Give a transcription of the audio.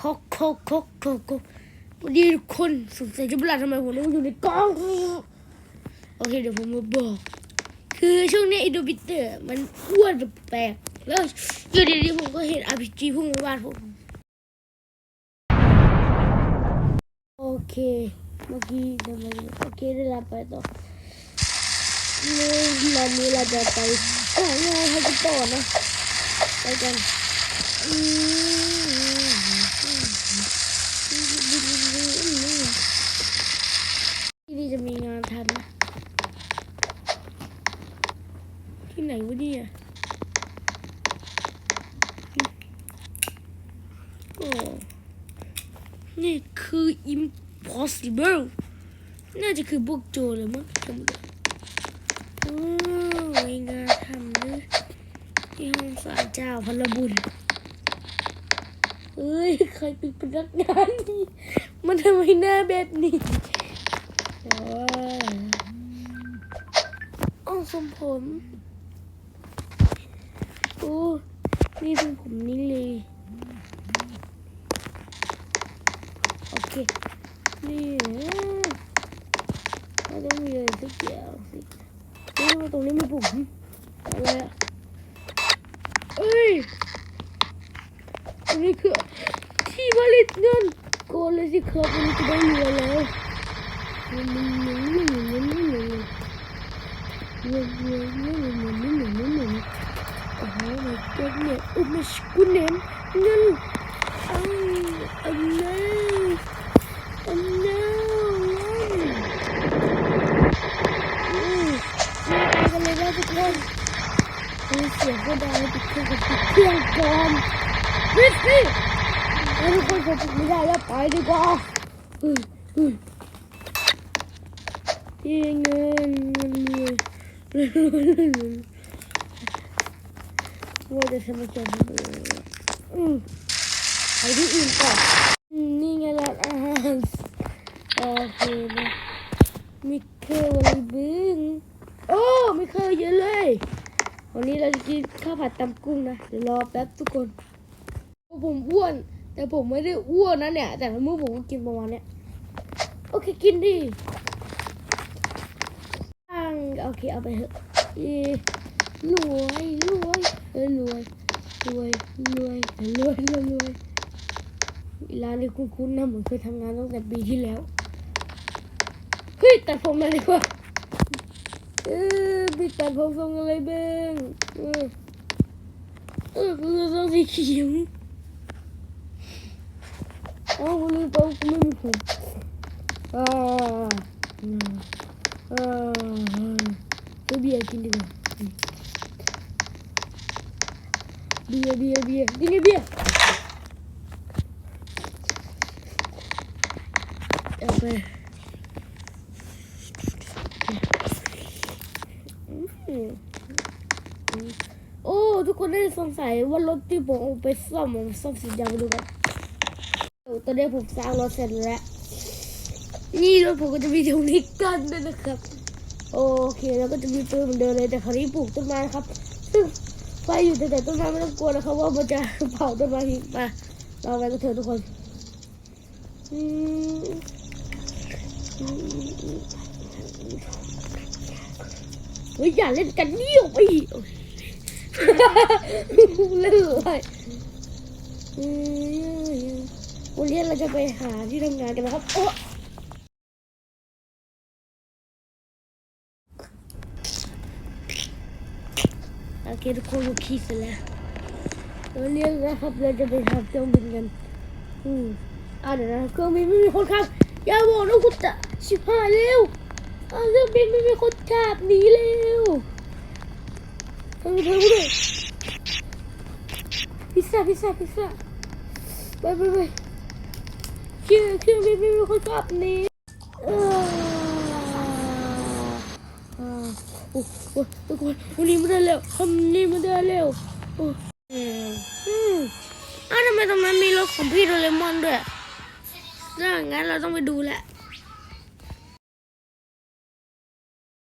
คกคกคกคกคกวันนี้ทุกคนสงสัยจะเวลาทำไมผมต้องอยู่ในกล้อง โอเคเดี๋ยวผมมาบอก คือช่วงนี้อินโดบิเตอร์มันอ้วนแปลกแล้วอยู่ดีๆผมก็เห็น RPG พุ่งมาบ้านผม โอเค เมื่อกี้ทำไมโอเคได้รับไปต่อนี่วันนี้เราจะไปโอ้ยงให้กันต่อนะ ไปกันอืมที่นี่จะมีงานทำนะ ที่ไหนวะเนี่ยโอ้นี่คือ impossible น่าจะคือพวกโจรเลยมั้งจำด้โอ้ยงานทำเลยที่ห้องศาลเจ้าพลบุญเอ้ย ใครเป็นพนักงานนี่มันทำไมหน้าแบบนี้โอ้ยอ้าวทรงผม อ้นี่ทรงผมนี่เลย โอเค นี่นะเราต้องมีอะไรสักอย่างสินี่ตรงนี้มีปุ่มอะไรอะเอ้ยอันนี้คือที่ผลิตเงินโกนเลยสิครับวันจะได้รวยแล้วเงินเงินเงินเงินเงินเงินเงินเงินเงิน Anne und mich gunnen. Nein. Oh, oh nein. Oh nein. Oh, wir haben eine Welt bekommen. Ich hier wurde eine Bekehrung gekillt worden. Witzig. Eine Folge von mir, ja, beide war. Dingen. วิสซี่แล้วทุกล้วไปดีกว่าจะทำอะไรอืมไปที่อื่นก่อนอืมนี่ไงร้านอาหารโอเคนะมิเคอร์วันบึ้งโอ้มิเคอร์เยอะเลย วันนี้เราจะกินข้าวผัดตำกุ้งนะ เดี๋ยวรอแป๊บทุกคนผมอ้วน แต่ผมไม่ได้อ้วนนะเนี่ย แต่ละมื้อผมก็กินประมาณเนี้ยโอเคกินดิตั้งโอเคเอาไปเถอะ รวยรวยเออรวยรวยรวยรวยรวยรวยร้านนี้คุ้นๆนะเหมือนเคยทำงานตั้งแต่ปีที่แล้วเฮ้ยตัดผมมาดีกว่าเออไปตัดผมทรงอะไรบ้างเออเออคือทรงสีเขียวอ๋อคุณลืมไปว่ากูไม่มีผมอ่าอ่าซื้อเบียร์กินดีกว่าอืม เบียร์เบียร์เบียร์กินไงเบียร์เอาไปโอ้ ทุกคนได้สงสัยว่ารถที่ผมเอาไปซ่อมผมซ่อมสีดำมาดูกันเออตอนนี้ผมสร้างรถเสร็จแล้ว นี่รถผมก็จะมีตรงนี้กันด้วยนะครับ โอเค แล้วก็จะมีปืนเหมือนเดิมเลยแต่คราวนี้ปลูกต้นไม้ครับซึ่ง ไฟอยู่แต่ต้นไม้ไม่ต้องกลัวนะครับว่ามันจะเผาต้นไม้ทิ้งมาเราไปกันเถอะทุกคนอืมอืมเฮ้ยอย่าเล่นกันนี่ออกไปโอ้ยเลื่อยอืมวันนี้เราจะไปหาที่ทำงานกันนะครับโอ้โอเคทุกคนเราขี่เสร็จแล้ววันนี้นะครับเราจะไปทำเครื่องบินกัน อืมอ่าเดี๋ยวนะเครื่องบินไม่มีคนขับอย่าบอกนะคุณจะชิบหายเร็วเครื่องบินไม่มีคนขับหนีเร็วทำไมทำไมพิซซ่าพิซซ่าพิซซ่าไปไปไปเครื่องเครื่องบินไม่มีคนขับหนีอ่าอ่า โอ้โอ้ทุกคนวันนี้ไม่ได้เร็วทำนี้ไม่ได้เร็วโอ้อืมอืมอ้าวทำไมตรงนั้นมีรถของพี่โดเรมอนด้วยถ้าอย่างนั้นเราต้องไปดูแหละ